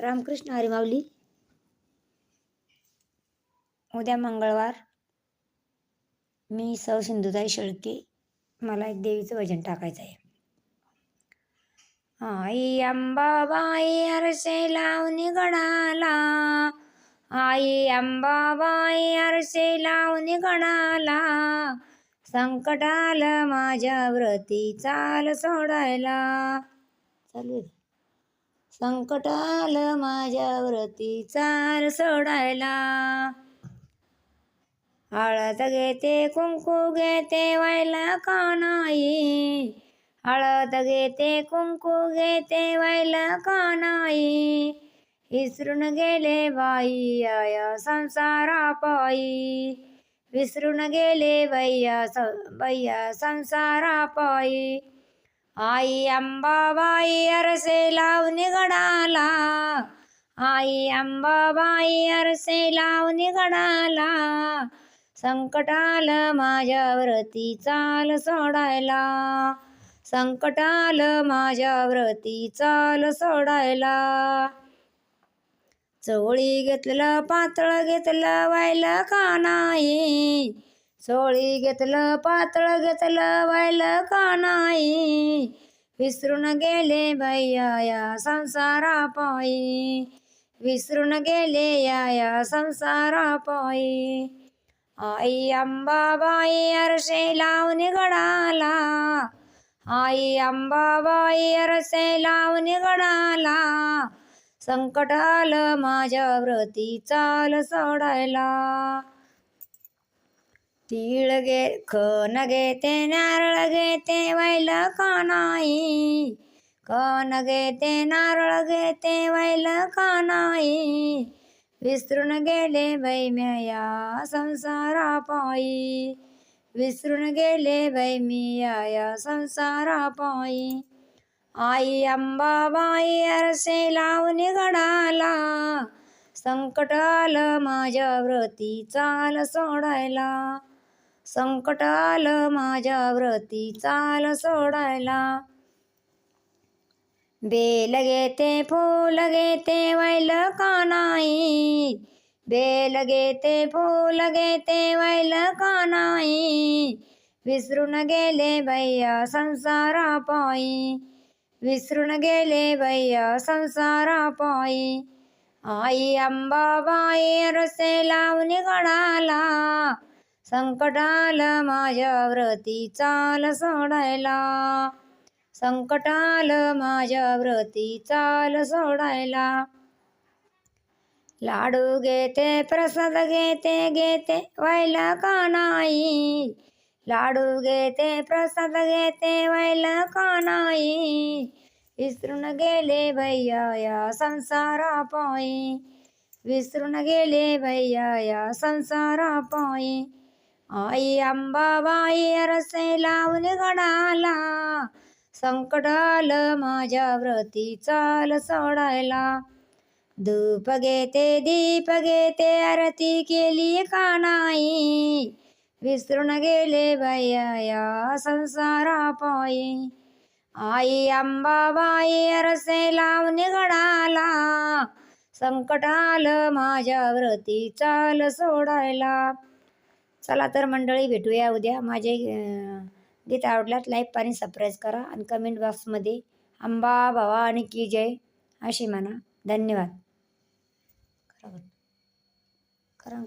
रामकृष्ण हरिमावली उद्या मंगळवार. मी सौ सिंधुताई शेळके. मला एक देवीचं भजन टाकायचं आहे. आई अंबाबाई आरसे लावणी गणाला आई अंबाबाई आरसे लावणी गणाला संकट आलं माझ्या व्रती चाल सोडायला. चालू आहे. संकट आलं माझ्या व्रती सोडायला. हळद घेते कुंकू घेते व्हायला का नाही हळद घेते कुंकू घेते व्हायला का नाही विसरून गेले बाई आया संसारा पायी विसरून गेले बैया स बैया संसारा पायी आई अंबाबाई अरसे लावणी गडाला आई अंबाबाई अरसे लावणी गडाला संकट आलं माझ्यावरती चाल सोडायला. संकट आलं माझ्यावरती चाल सोडायला. चवळी घेतलं पातळ घेतलं व्हायला का नाही? सोळी घेतलं पातळ घेतलं व्हायलं का नाही? विसरून गेले भैया या संसारा पायी विसरून गेले या या संसारा पायी आई अंबाबाई अरसे लावणी गडाला. आई अंबाबाई अरसे लावणी गडाला. संकट आलं माझ्या व्रती चाल सोडायला. तीळ गे खन घेते नारळ घेते वैल का नाही कन घेते नारळ घेते वैल का नाही विसरून गेले बैम्या संसारा पायी विसरून गेले बैमिया या संसारा पायी आई अंबाबाई अरसे लावून गडाला. संकट आलं माझ्या व्रती चाल सोडायला. संकट आलं माझ्या व्रती चाल सोडायला. बेल घेते फूल घेते वैल का नाही? बेल घेते फूल घेते वैल का नाही? विसरून गेले भैया संसारा पायी विसरून गेले भैया संसारा पायी आई अंबाबाई रसे लावणी गडाला संकटाल माझ्या व्रती चाल सोडायला. संकटाल माझ्या व्रती चाल सोडायला. लाडू घेते प्रसाद घेते घेते व्हायला का नाही? लाडू घेते प्रसाद घेते व्हायला का नाही? विसरून गेले भैया या संसारा पायी विसरून गेले भैया या संसारा पायी आई अंबाबाई रसे लावून गडाला. संकट आलं माझ्या व्रती चाल सोडायला. धूप घेते दीप घेते आरती केली का नाही? विसरून गेले भैया या संसारा पायी आई अंबाबाई अरसे लावणी गडाला. संकट आलं माझ्या व्रती चाल सोडायला. चला तर मंडळी भेटूया उद्या. माझे गीत आवडल्यात लाईक आणि सबस्क्राईब करा आणि कमेंट बॉक्समध्ये अंबा आणि की जय अशी म्हणा. धन्यवाद. खरं खरं